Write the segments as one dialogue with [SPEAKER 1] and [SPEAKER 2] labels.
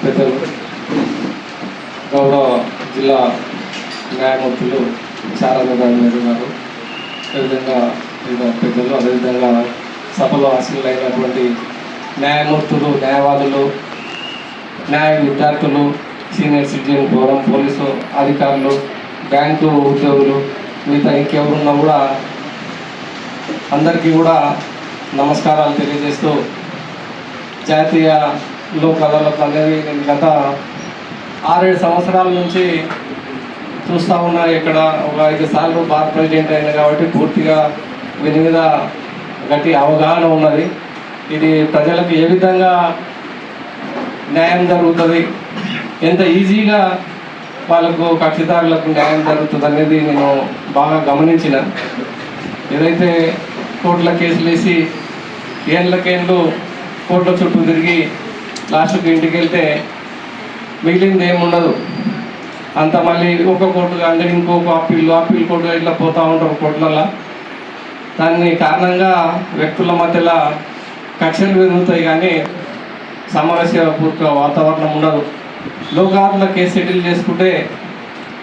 [SPEAKER 1] పెద్దలు గౌరవ జిల్లా న్యాయమూర్తులు శారదానంద గారు అదేవిధంగా వివిధ పెద్దలు అదేవిధంగా సభలో హాస్యులైనటువంటి న్యాయమూర్తులు న్యాయవాదులు న్యాయ విద్యార్థులు సీనియర్ సిటిజన్ ఫోరం పోలీసు అధికారులు బ్యాంకు ఉద్యోగులు మిగతా ఇంకెవరున్నా కూడా అందరికీ కూడా నమస్కారాలు తెలియజేస్తూ జాతీయ లో అదాలత్ అనేది నేను గత ఆరేడు సంవత్సరాల నుంచి చూస్తూ ఉన్నా. ఇక్కడ ఒక ఐదు సార్లు బార్ ప్రెసిడెంట్ అయిన కాబట్టి పూర్తిగా దీని మీద గట్టి అవగాహన ఉన్నది. ఇది ప్రజలకు ఏ విధంగా న్యాయం జరుగుతుంది? ఎంత ఈజీగా వాళ్ళకు కక్షిదారులకు న్యాయం జరుగుతుంది అనేది నేను బాగా గమనించిన. ఏదైతే కోర్టుల కేసులు వేసి ఏళ్ళకేళ్ళు కోర్టుల చుట్టూ తిరిగి లాస్ట్కి ఇంటికి వెళ్తే మిగిలింది ఏముండదు అంత మళ్ళీ ఒక కోర్టు అందరి ఇంకొక అప్పీల్ అప్పీల్ కోర్టు ఇట్లా పోతూ ఉంటారు కోట్లల్లో. దాని కారణంగా వ్యక్తుల మధ్యలో కక్షలు పెరుగుతాయి కానీ సామరస్యపూర్వక వాతావరణం ఉండదు. లోకార్ల కేసు సెటిల్ చేసుకుంటే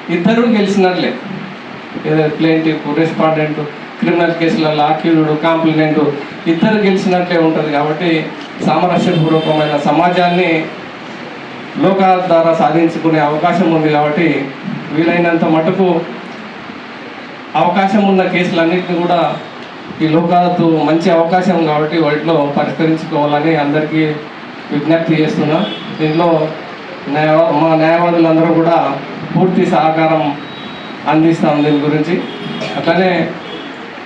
[SPEAKER 1] ఇద్దరు గెలిచినట్లే. ఏదో ప్లేంటివ్ రెస్పాండెంట్ క్రిమినల్ కేసులలో అక్యూజ్డ్ కాంప్లినెంట్ ఇద్దరు గెలిచినట్లే ఉంటుంది కాబట్టి సామరస్యపూర్వకమైన సమాజాన్ని లోకాల ద్వారా సాధించుకునే అవకాశం ఉంది కాబట్టి వీలైనంత మటుకు అవకాశం ఉన్న కేసులన్నింటినీ కూడా ఈ లోకాలతో మంచి అవకాశం కాబట్టి వాటిలో పరిష్కరించుకోవాలని అందరికీ విజ్ఞప్తి చేస్తున్నా. దీనిలో న్యాయ మా న్యాయవాదులందరూ కూడా పూర్తి సహకారం అందిస్తాం దీని గురించి. అట్లనే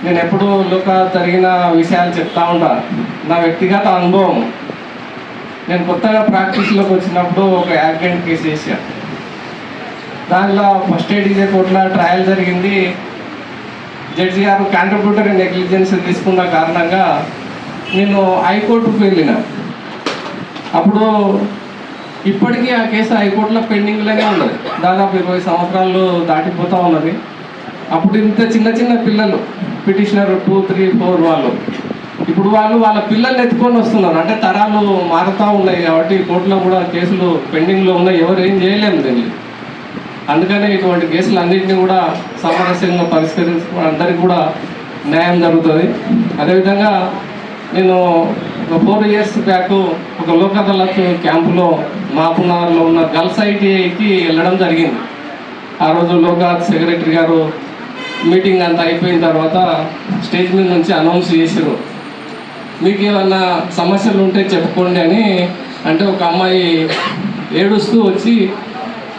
[SPEAKER 1] నేను ఎప్పుడూ లోక జరిగిన విషయాలు చెప్తా ఉంటా. నా వ్యక్తిగత అనుభవం. నేను కొత్తగా ప్రాక్టీస్లోకి వచ్చినప్పుడు ఒక యాక్సిడెంట్ కేసు చేశా. దానిలో ఫస్ట్ ఎయిడ్ ఇదే కోర్టులో ట్రయల్ జరిగింది. జడ్జి గారు కాంట్రిబ్యూటరీ నెగ్లిజెన్స్ తీసుకున్న కారణంగా నేను హైకోర్టుకు వెళ్ళిన. అప్పుడు ఇప్పటికీ ఆ కేసు హైకోర్టులో పెండింగ్లోనే ఉన్నది. దాదాపు ఇరవై సంవత్సరాలు దాటిపోతూ ఉన్నది. అప్పుడు ఇంత చిన్న చిన్న పిల్లలు పిటిషనర్ టూ త్రీ ఫోర్ వాళ్ళు. ఇప్పుడు వాళ్ళు వాళ్ళ పిల్లల్ని ఎత్తుకొని వస్తున్నారు. అంటే తరాలు మారుతూ ఉన్నాయి కాబట్టి కోర్టులో కూడా కేసులు పెండింగ్లో ఉన్నాయి. ఎవరు ఏం చేయలేము దీన్ని. అందుకనే ఇటువంటి కేసులు అన్నింటినీ కూడా సామరస్యంగా పరిష్కరించుకో అందరికి కూడా న్యాయం జరుగుతుంది. అదేవిధంగా నేను ఒక ఫోర్ ఇయర్స్ బ్యాక్ ఒక లోక్ అదాలత్ క్యాంపులో మాపునార్లో ఉన్న గర్ల్స్ ఐటీఐకి వెళ్ళడం జరిగింది. ఆ రోజు లోకాత్ సెక్రటరీ గారు మీటింగ్ అంతా అయిపోయిన తర్వాత స్టేజ్ మీద నుంచి అనౌన్స్ చేశారు మీకు ఏమన్నా సమస్యలు ఉంటే చెప్పుకోండి అని అంటే ఒక అమ్మాయి ఏడుస్తూ వచ్చి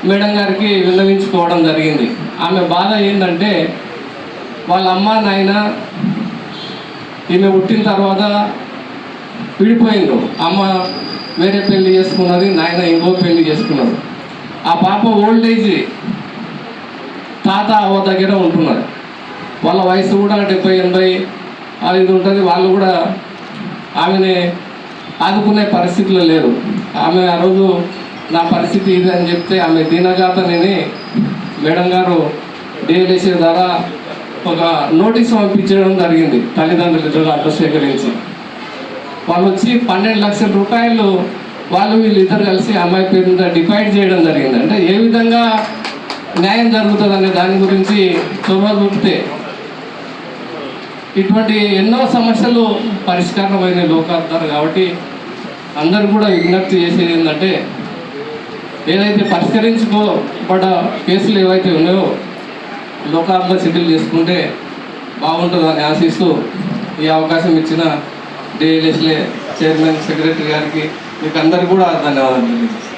[SPEAKER 1] మేడం గారికి విన్నవించుకోవడం జరిగింది. ఆమె బాధ ఏంటంటే వాళ్ళ అమ్మ నాయన ఈమె పుట్టిన తర్వాత విడిపోయిండు అమ్మ వేరే పెళ్ళి చేసుకున్నది నాయన ఇంకో పెళ్ళి చేసుకున్నాడు ఆ పాప ఓల్డ్ ఏజ్ తాత అవ్వ దగ్గర ఉంటున్నారు వాళ్ళ వయసు కూడా డెబ్బై ఎనభై ఐదు ఉంటుంది. వాళ్ళు కూడా ఆమెని ఆదుకునే పరిస్థితులు లేరు. ఆమె ఆ రోజు నా పరిస్థితి ఇది అని చెప్తే ఆమె దీనగాతని మేడం గారు డిఎల్ఎస్ఏ ద్వారా ఒక నోటీస్ పంపించడం జరిగింది. తల్లిదండ్రుల ఇద్దరు అడ్రస్ సేకరించి. వాళ్ళు వచ్చి పన్నెండు లక్షల రూపాయలు వాళ్ళు వీళ్ళు ఇద్దరు కలిసి అమ్మాయి పేరు మీద డిఫైడ్ చేయడం జరిగింది. అంటే ఏ విధంగా న్యాయం జరుగుతుంది అనే దాని గురించి చొరవ చూపితే ఇటువంటి ఎన్నో సమస్యలు పరిష్కారమైన లోకార్థారు కాబట్టి అందరూ కూడా విజ్ఞప్తి చేసేది ఏంటంటే ఏదైతే పరిష్కరించుకోబడ్డ కేసులు ఏవైతే ఉన్నాయో లోకాల్లో సెటిల్ చేసుకుంటే బాగుంటుందని ఆశిస్తూ ఈ అవకాశం ఇచ్చిన డిఎల్ఎస్లే చైర్మన్ సెక్రటరీ గారికి మీకు అందరికీ కూడా ధన్యవాదాలు తెలియజేస్తాను